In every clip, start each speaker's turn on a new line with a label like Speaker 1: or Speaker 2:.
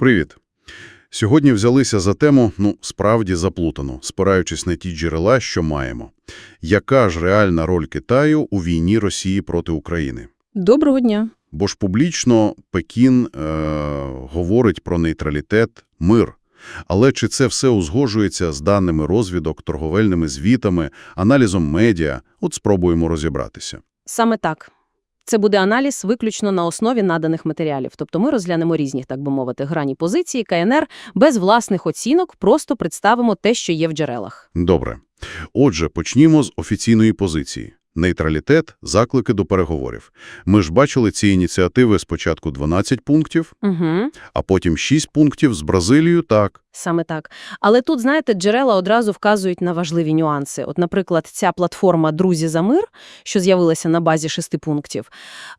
Speaker 1: Привіт. Сьогодні взялися за тему, ну, справді заплутану, спираючись на ті джерела, що маємо. Яка ж реальна роль Китаю у війні Росії проти України?
Speaker 2: Доброго дня.
Speaker 1: Бо ж публічно Пекін е, говорить про нейтралітет, мир. Але чи це все узгоджується з даними розвідок, торговельними звітами, аналізом медіа? От спробуємо розібратися.
Speaker 2: Саме так. Це буде аналіз виключно на основі наданих матеріалів. Тобто ми розглянемо різні, так би мовити, грані позиції КНР без власних оцінок, просто представимо те, що є в джерелах.
Speaker 1: Добре. Отже, почнімо з офіційної позиції. Нейтралітет, заклики до переговорів. Ми ж бачили ці ініціативи спочатку 12 пунктів,
Speaker 2: Угу.
Speaker 1: а потім 6 пунктів з Бразилією так.
Speaker 2: Саме так. Але тут, знаєте, джерела одразу вказують на важливі нюанси. От, наприклад, ця платформа «Друзі за мир», що з'явилася на базі шести пунктів,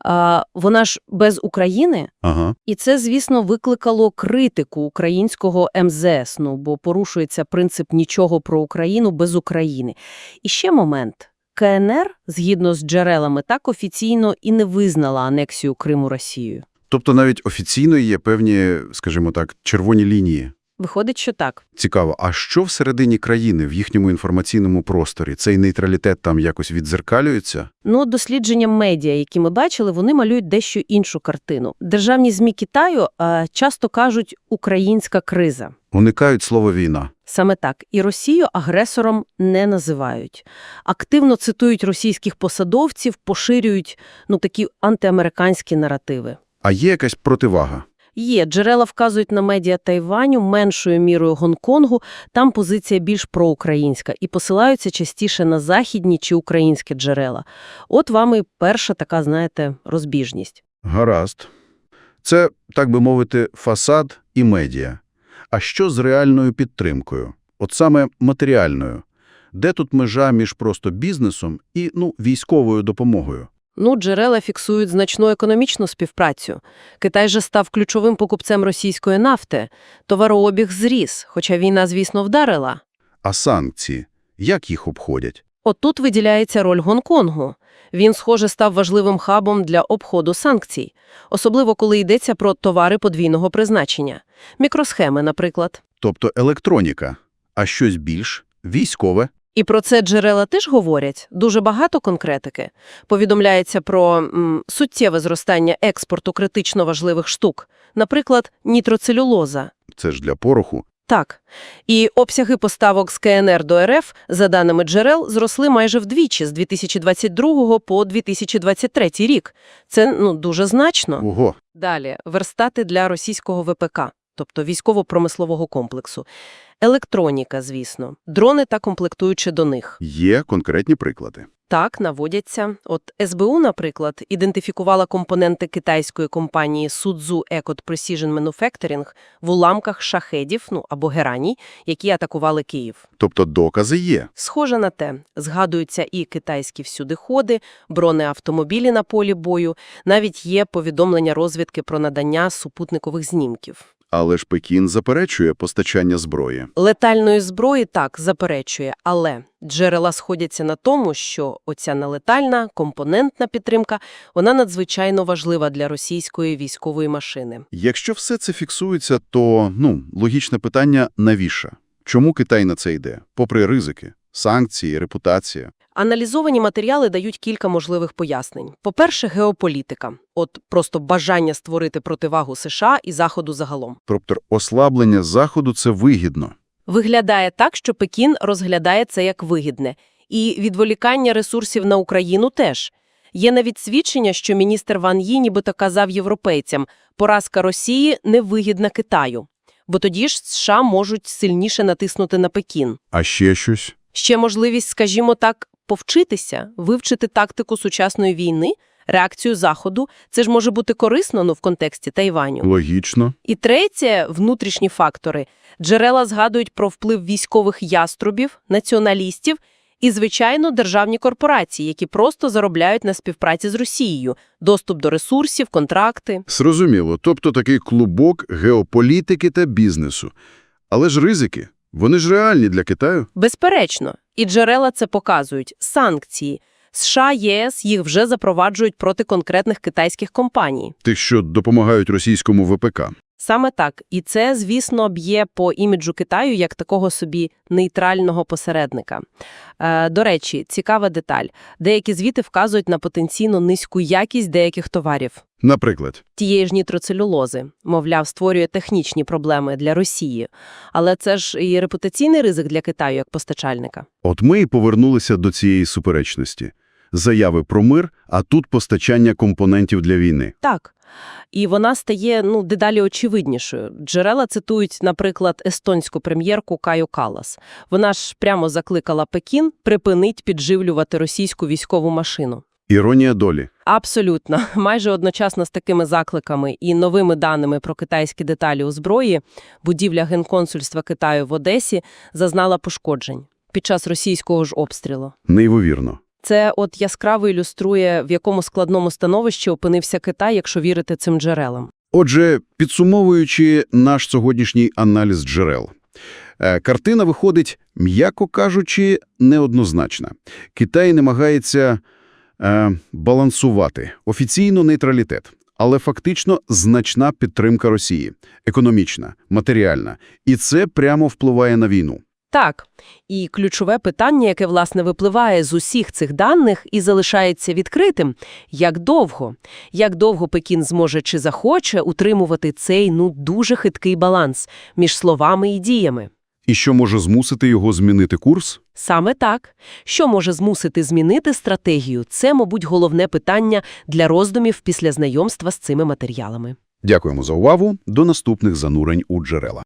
Speaker 2: а, вона ж без України,
Speaker 1: Ага.
Speaker 2: І це, звісно, викликало критику українського МЗС, ну, бо порушується принцип нічого про Україну без України. І ще момент. КНР, згідно з джерелами, так офіційно і не визнала анексію Криму Росією.
Speaker 1: Тобто навіть офіційно є певні, скажімо так, червоні лінії.
Speaker 2: Виходить, що так.
Speaker 1: Цікаво, а що всередині країни, в їхньому інформаційному просторі? Цей нейтралітет там якось відзеркалюється?
Speaker 2: Ну, дослідження медіа, які ми бачили, вони малюють дещо іншу картину. Державні ЗМІ Китаю е, часто кажуть «українська криза».
Speaker 1: Уникають слова «війна».
Speaker 2: Саме так. І Росію агресором не називають. Активно цитують російських посадовців, поширюють ну такі антиамериканські наративи.
Speaker 1: А є якась противага?
Speaker 2: Є, джерела вказують на медіа Тайваню, меншою мірою Гонконгу, там позиція більш проукраїнська, і посилаються частіше на західні чи українські джерела. От вам і перша така, знаєте, розбіжність.
Speaker 1: Гаразд. Це, так би мовити, фасад і медіа. А що з реальною підтримкою? От саме матеріальною. Де тут межа між просто бізнесом і, ну, військовою допомогою?
Speaker 2: Ну, джерела фіксують значну економічну співпрацю. Китай же став ключовим покупцем російської нафти. Товарообіг зріс, хоча війна, звісно, вдарила.
Speaker 1: А санкції? Як їх обходять?
Speaker 2: От тут виділяється роль Гонконгу. Він, схоже, став важливим хабом для обходу санкцій, особливо коли йдеться про товари подвійного призначення. Мікросхеми, наприклад.
Speaker 1: Тобто електроніка. А щось більш? Військове?
Speaker 2: І про це джерела теж говорять. Дуже багато конкретики. Повідомляється про м, суттєве зростання експорту критично важливих штук, наприклад, нітроцелюлоза.
Speaker 1: Це ж для пороху.
Speaker 2: Так. І обсяги поставок з КНР до РФ, за даними джерел, зросли майже вдвічі з 2022 по 2023 рік. Це ну, дуже значно.
Speaker 1: Ого.
Speaker 2: Далі. Верстати для російського ВПК, тобто військово-промислового комплексу. Електроніка, звісно. Дрони та комплектуючи до них.
Speaker 1: Є конкретні приклади.
Speaker 2: Так, наводяться. От СБУ, наприклад, ідентифікувала компоненти китайської компанії Suzhou Ecot Precision Manufacturing в уламках шахедів, ну або гераній, які атакували Київ.
Speaker 1: Тобто докази є.
Speaker 2: Схоже на те, згадуються і китайські всюдиходи, бронеавтомобілі на полі бою, навіть є повідомлення розвідки про надання супутникових знімків.
Speaker 1: Але ж Пекін заперечує постачання зброї.
Speaker 2: Летальної зброї так заперечує, але джерела сходяться на тому, що оця нелетальна компонентна підтримка вона надзвичайно важлива для російської військової машини.
Speaker 1: Якщо все це фіксується, то, ну, логічне питання – навіщо? Чому Китай на це йде? Попри ризики, санкції, репутація.
Speaker 2: Аналізовані матеріали дають кілька можливих пояснень. По-перше, геополітика. От просто бажання створити противагу США і Заходу загалом.
Speaker 1: Тобто ослаблення Заходу – це вигідно.
Speaker 2: Виглядає так, що Пекін розглядає це як вигідне. І відволікання ресурсів на Україну теж. Є навіть свідчення, що міністр Ван Ї нібито казав європейцям, поразка Росії невигідна Китаю. Бо тоді ж США можуть сильніше натиснути на Пекін.
Speaker 1: А ще щось?
Speaker 2: Ще можливість, скажімо так, повчитися, вивчити тактику сучасної війни, реакцію Заходу. Це ж може бути корисно, ну, в контексті Тайваню.
Speaker 1: Логічно.
Speaker 2: І третє – внутрішні фактори. Джерела згадують про вплив військових яструбів, націоналістів і, звичайно, державні корпорації, які просто заробляють на співпраці з Росією, доступ до ресурсів, контракти.
Speaker 1: Зрозуміло. Тобто такий клубок геополітики та бізнесу. Але ж ризики, вони ж реальні для Китаю.
Speaker 2: Безперечно. І джерела це показують. Санкції. США, ЄС їх вже запроваджують проти конкретних китайських компаній.
Speaker 1: Тих, що допомагають російському ВПК.
Speaker 2: Саме так. І це, звісно, б'є по іміджу Китаю як такого собі нейтрального посередника. Е, до речі, цікава деталь. Деякі звіти вказують на потенційно низьку якість деяких товарів.
Speaker 1: Наприклад,
Speaker 2: Тієї ж нітроцелюлози, мовляв, створює технічні проблеми для Росії. Але це ж і репутаційний ризик для Китаю як постачальника.
Speaker 1: от ми і повернулися до цієї суперечності. Заяви про мир, а тут постачання компонентів для війни.
Speaker 2: Так. І вона стає ну, дедалі очевиднішою. Джерела цитують, наприклад, естонську прем'єрку Каю Калас. Вона ж прямо закликала Пекін припинить підживлювати російську військову машину.
Speaker 1: Іронія долі.
Speaker 2: Абсолютно. Майже одночасно з такими закликами і новими даними про китайські деталі у зброї, будівля Генконсульства Китаю в Одесі зазнала пошкоджень під час російського ж обстрілу.
Speaker 1: Неймовірно.
Speaker 2: Це от яскраво ілюструє, в якому складному становищі опинився Китай, якщо вірити цим джерелам.
Speaker 1: Отже, підсумовуючи наш сьогоднішній аналіз джерел, е, картина виходить, м'яко кажучи, неоднозначна. Китай намагається е, балансувати офіційно нейтралітет, але фактично значна підтримка Росії – економічна, матеріальна. І це прямо впливає на війну.
Speaker 2: Так, і ключове питання, яке, власне, випливає з усіх цих даних і залишається відкритим – як довго? Як довго Пекін зможе чи захоче утримувати цей, ну, дуже хиткий баланс між словами і діями?
Speaker 1: І що може змусити його змінити курс?
Speaker 2: Саме так. Що може змусити змінити стратегію – це, мабуть, головне питання для роздумів після знайомства з цими матеріалами.
Speaker 1: Дякуємо за увагу. До наступних занурень у джерела.